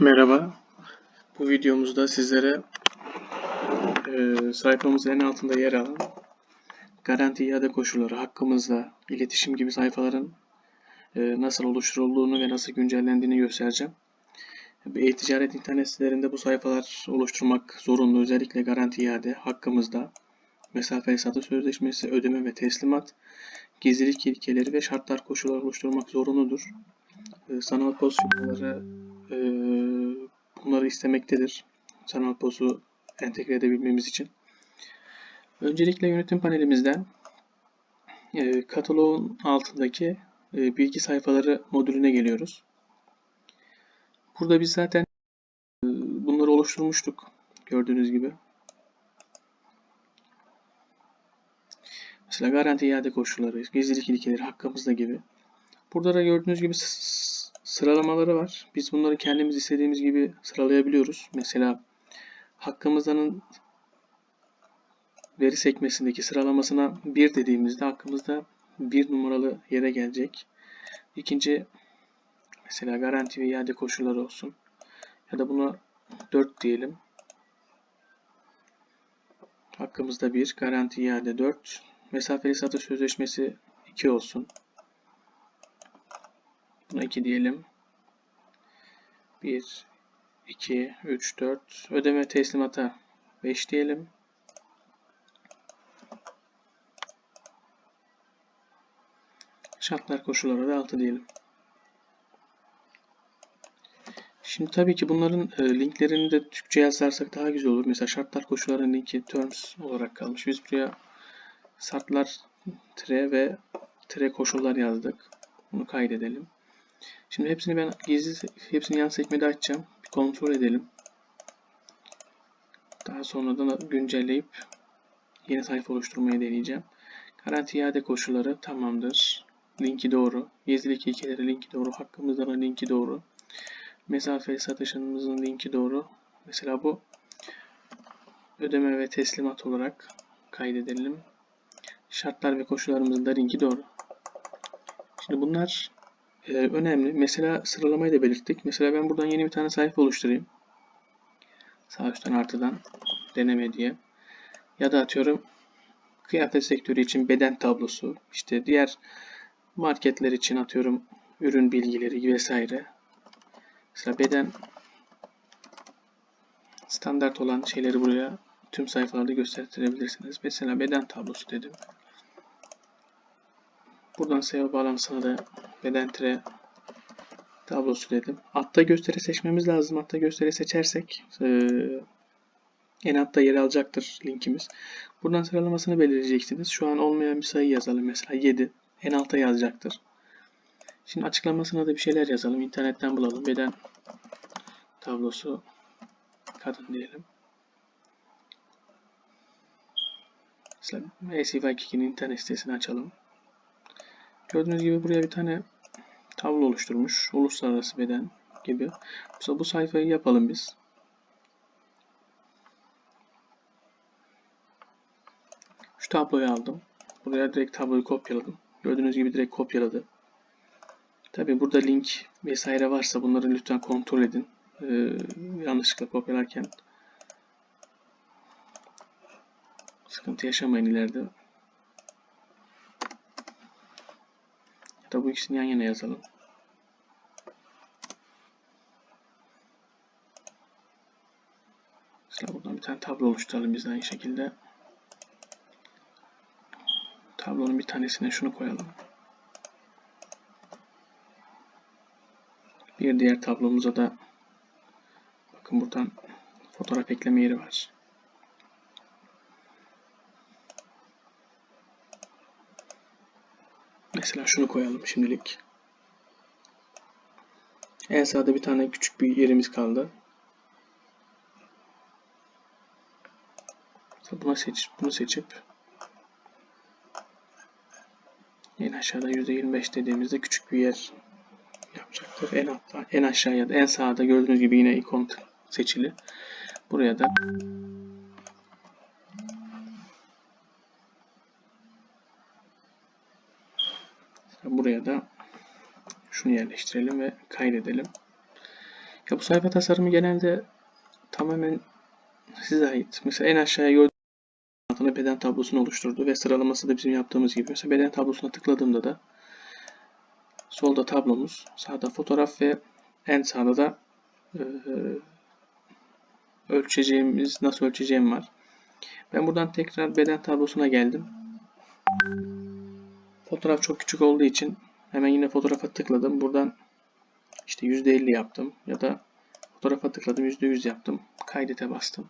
Merhaba. Bu videomuzda sizlere e, sayfamızın en altında yer alan garanti iade koşulları hakkımızda iletişim gibi sayfaların e, nasıl oluşturulduğunu ve nasıl güncellendiğini göstereceğim. E-ticaret internet sitelerinde bu sayfalar oluşturmak zorunlu. Özellikle garanti iade hakkımızda mesafeli satış sözleşmesi, ödeme ve teslimat, gizlilik ilkeleri ve şartlar koşulları oluşturmak zorunludur. E, sanal post e, bunları istemektedir. Sanal pozu entegre edebilmemiz için. Öncelikle yönetim panelimizden e, kataloğun altındaki e, bilgi sayfaları modülüne geliyoruz. Burada biz zaten e, bunları oluşturmuştuk. Gördüğünüz gibi. Mesela garanti iade koşulları, gizlilik ilkeleri hakkımızda gibi. Burada da gördüğünüz gibi sıralamaları var. Biz bunları kendimiz istediğimiz gibi sıralayabiliyoruz. Mesela hakkımızdanın veri sekmesindeki sıralamasına 1 dediğimizde hakkımızda 1 numaralı yere gelecek. İkinci mesela garanti ve iade koşulları olsun. Ya da buna 4 diyelim. Hakkımızda 1, garanti iade 4. Mesafeli satış sözleşmesi 2 olsun. Buna 2 diyelim. 1, 2, 3, 4. Ödeme teslimata 5 diyelim. Şartlar koşullara da 6 diyelim. Şimdi tabii ki bunların e, linklerini de Türkçe yazarsak daha güzel olur. Mesela şartlar koşulların linki terms olarak kalmış. Biz buraya şartlar tire ve tire koşullar yazdık. Bunu kaydedelim. Şimdi hepsini ben gizli hepsini yan sekmede açacağım. Bir kontrol edelim. Daha sonra da güncelleyip yeni sayfa oluşturmayı deneyeceğim. Garanti iade koşulları tamamdır. Linki doğru. Gizlilik ilkeleri linki doğru. Hakkımızda da linki doğru. Mesafeli satışımızın linki doğru. Mesela bu ödeme ve teslimat olarak kaydedelim. Şartlar ve koşullarımızın da linki doğru. Şimdi bunlar e, önemli. Mesela sıralamayı da belirttik. Mesela ben buradan yeni bir tane sayfa oluşturayım. Sağ üstten artıdan deneme diye. Ya da atıyorum kıyafet sektörü için beden tablosu, işte diğer marketler için atıyorum ürün bilgileri vesaire. Mesela beden standart olan şeyleri buraya tüm sayfalarda gösterebilirsiniz. Mesela beden tablosu dedim. Buradan SEO bağlantısına da beden tire tablosu dedim. Altta gösteri seçmemiz lazım. Altta gösteri seçersek e, en altta yer alacaktır linkimiz. Buradan sıralamasını belirleyeceksiniz. Şu an olmayan bir sayı yazalım. Mesela 7. En alta yazacaktır. Şimdi açıklamasına da bir şeyler yazalım. İnternetten bulalım. Beden tablosu kadın diyelim. Mesela ACV2'nin internet sitesini açalım. Gördüğünüz gibi buraya bir tane tablo oluşturmuş. Uluslararası beden gibi. Bu sayfayı yapalım biz. Şu tabloyu aldım. Buraya direkt tabloyu kopyaladım. Gördüğünüz gibi direkt kopyaladı. Tabi burada link vesaire varsa bunları lütfen kontrol edin. Ee, yanlışlıkla kopyalarken sıkıntı yaşamayın ileride. Hatta bu ikisini yan yana yazalım. Mesela buradan bir tane tablo oluşturalım biz aynı şekilde. Tablonun bir tanesine şunu koyalım. Bir diğer tablomuza da bakın buradan fotoğraf ekleme yeri var. Mesela şunu koyalım şimdilik. En sağda bir tane küçük bir yerimiz kaldı. Buna seç, bunu seçip en aşağıda %25 dediğimizde küçük bir yer yapacaktır. En altta, en aşağıya en sağda gördüğünüz gibi yine ikon seçili. Buraya da Buraya da şunu yerleştirelim ve kaydedelim. Ya bu sayfa tasarımı genelde tamamen size ait. Mesela en aşağıya gördüğünüz altına beden tablosunu oluşturdu ve sıralaması da bizim yaptığımız gibi. Mesela beden tablosuna tıkladığımda da solda tablomuz, sağda fotoğraf ve en sağda da e, ölçeceğimiz, nasıl ölçeceğim var. Ben buradan tekrar beden tablosuna geldim. Fotoğraf çok küçük olduğu için hemen yine fotoğrafa tıkladım. Buradan işte %50 yaptım ya da fotoğrafa tıkladım %100 yaptım. Kaydete bastım.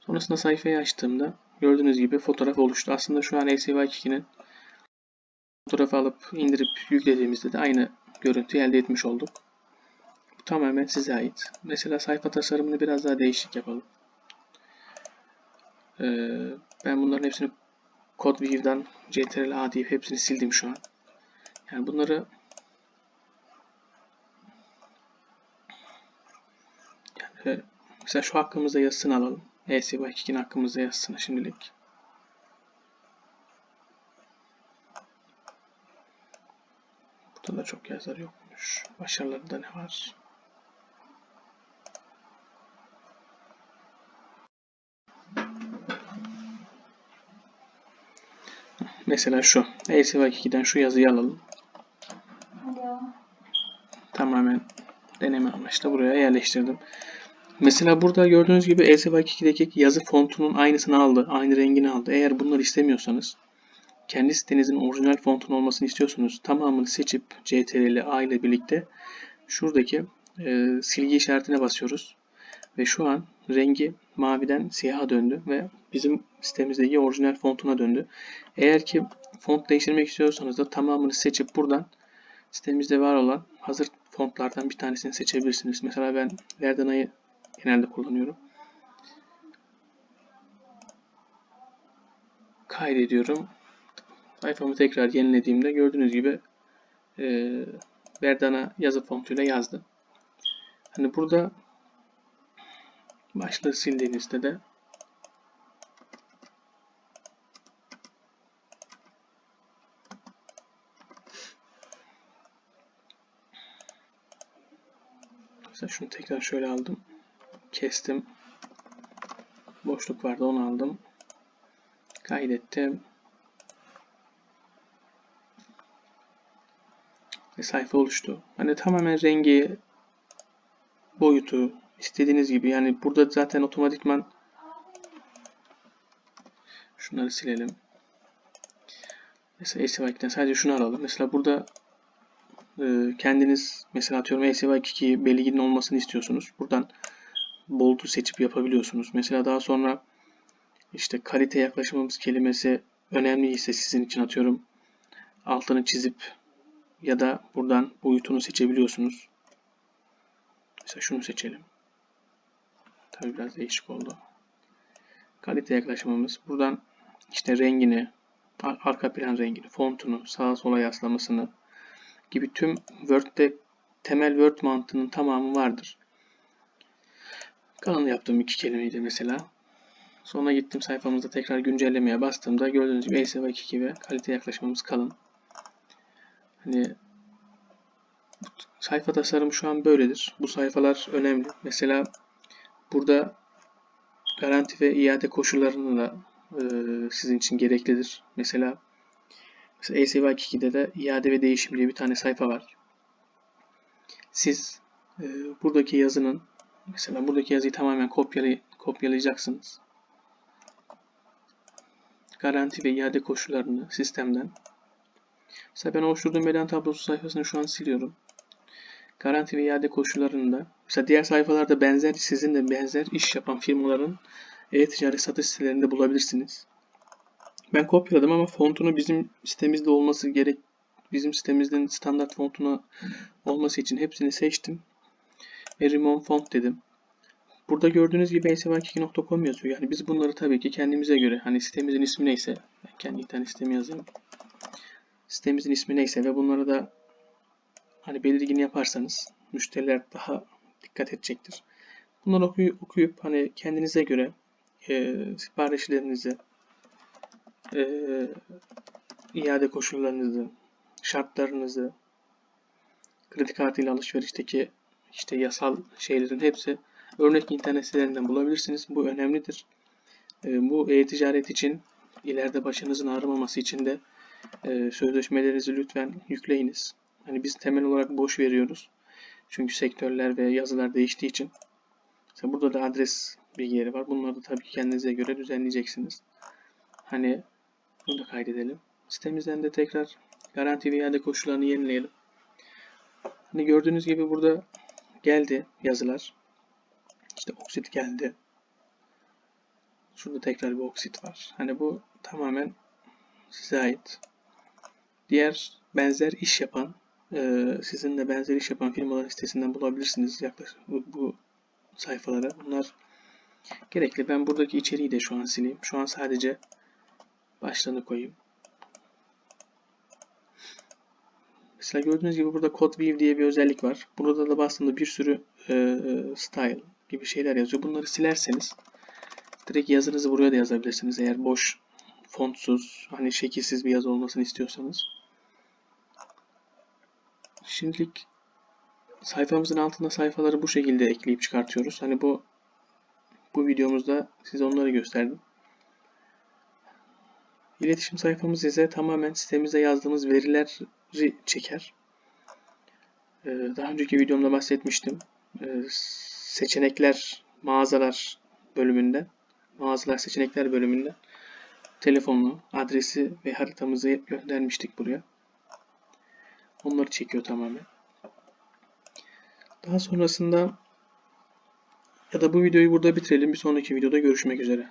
Sonrasında sayfayı açtığımda gördüğünüz gibi fotoğraf oluştu. Aslında şu an LCY2'nin fotoğrafı alıp indirip yüklediğimizde de aynı görüntüyü elde etmiş olduk. Bu tamamen size ait. Mesela sayfa tasarımını biraz daha değişik yapalım. Ee, ben bunların hepsini CodeWeave'dan CTRL A deyip hepsini sildim şu an. Yani bunları yani mesela şu hakkımızda yazısını alalım. ESY2'nin hakkımızda yazısını şimdilik. Burada da çok yazar yokmuş. Başarılarında ne var? Mesela şu. ESY2'den şu yazıyı alalım. Tamamen deneme amaçlı buraya yerleştirdim. Mesela burada gördüğünüz gibi ESY2'deki yazı fontunun aynısını aldı. Aynı rengini aldı. Eğer bunları istemiyorsanız kendi sitenizin orijinal fontun olmasını istiyorsunuz. Tamamını seçip CTRL A ile birlikte şuradaki e, silgi işaretine basıyoruz. Ve şu an rengi maviden siyaha döndü ve bizim sitemizdeki orijinal fontuna döndü. Eğer ki font değiştirmek istiyorsanız da tamamını seçip buradan sitemizde var olan hazır fontlardan bir tanesini seçebilirsiniz. Mesela ben Verdana'yı genelde kullanıyorum. Kaydediyorum. Sayfamı tekrar yenilediğimde gördüğünüz gibi Verdana yazı fontuyla yazdı. Hani burada başlığı sildiğinizde de Mesela şunu tekrar şöyle aldım. Kestim. Boşluk vardı onu aldım. Kaydettim. Ve sayfa oluştu. Hani tamamen rengi, boyutu istediğiniz gibi. Yani burada zaten otomatikman şunları silelim. Mesela ACY2'den sadece şunu alalım. Mesela burada e, kendiniz mesela atıyorum ACY2 belirginin olmasını istiyorsunuz. Buradan bold'u seçip yapabiliyorsunuz. Mesela daha sonra işte kalite yaklaşımımız kelimesi önemliyse sizin için atıyorum altını çizip ya da buradan boyutunu seçebiliyorsunuz. Mesela şunu seçelim. Tabii biraz değişik oldu. Kalite yaklaşımımız. Buradan işte rengini, arka plan rengini, fontunu, sağa sola yaslamasını gibi tüm Word'de temel Word mantığının tamamı vardır. Kalan yaptığım iki kelimeyi de mesela. Sonra gittim sayfamızda tekrar güncellemeye bastığımda gördüğünüz gibi ASV2 ve kalite yaklaşımımız kalın. Hani sayfa tasarımı şu an böyledir. Bu sayfalar önemli. Mesela burada garanti ve iade koşullarını da e, sizin için gereklidir. Mesela mesela ACY2'de de iade ve değişim diye bir tane sayfa var. Siz e, buradaki yazının mesela buradaki yazıyı tamamen kopyalay kopyalayacaksınız. Garanti ve iade koşullarını sistemden Mesela ben oluşturduğum beden tablosu sayfasını şu an siliyorum. Garanti ve iade koşullarında mesela diğer sayfalarda benzer sizinle benzer iş yapan firmaların e-ticaret satış sitelerinde bulabilirsiniz. Ben kopyaladım ama fontunu bizim sitemizde olması gerek bizim sitemizden standart fontuna olması için hepsini seçtim. Ve remove font dedim. Burada gördüğünüz gibi acv2.com yazıyor. Yani biz bunları tabii ki kendimize göre hani sitemizin ismi neyse ben kendi internet sitemi yazayım. Sitemizin ismi neyse ve bunları da hani belirgin yaparsanız müşteriler daha dikkat edecektir. Bunları okuyup, okuyup hani kendinize göre e, siparişlerinizi, e, iade koşullarınızı, şartlarınızı, kredi kartı ile alışverişteki işte yasal şeylerin hepsi örnek internet sitelerinden bulabilirsiniz. Bu önemlidir. E, bu e-ticaret için ileride başınızın ağrımaması için de e, sözleşmelerinizi lütfen yükleyiniz. Hani biz temel olarak boş veriyoruz. Çünkü sektörler ve yazılar değiştiği için. Mesela burada da adres bilgileri var. Bunları da tabii ki kendinize göre düzenleyeceksiniz. Hani bunu da kaydedelim. Sitemizden de tekrar garanti ve iade koşullarını yenileyelim. Hani gördüğünüz gibi burada geldi yazılar. İşte oksit geldi. Şurada tekrar bir oksit var. Hani bu tamamen size ait. Diğer benzer iş yapan, sizinle benzer iş yapan firmaların sitesinden bulabilirsiniz yaklaşık bu, bu sayfaları. Bunlar gerekli. Ben buradaki içeriği de şu an sileyim. Şu an sadece başlığını koyayım. Mesela gördüğünüz gibi burada Code View diye bir özellik var. Burada da bastığında bir sürü e, style gibi şeyler yazıyor. Bunları silerseniz direkt yazınızı buraya da yazabilirsiniz. Eğer boş, fontsuz, hani şekilsiz bir yazı olmasını istiyorsanız. Şimdilik sayfamızın altında sayfaları bu şekilde ekleyip çıkartıyoruz. Hani bu bu videomuzda size onları gösterdim. İletişim sayfamız ise tamamen sitemize yazdığımız verileri çeker. Ee, Daha önceki videomda bahsetmiştim. Ee, Seçenekler, mağazalar bölümünde, mağazalar seçenekler bölümünde telefonu, adresi ve haritamızı göndermiştik buraya. Onları çekiyor tamamen. Daha sonrasında ya da bu videoyu burada bitirelim. Bir sonraki videoda görüşmek üzere.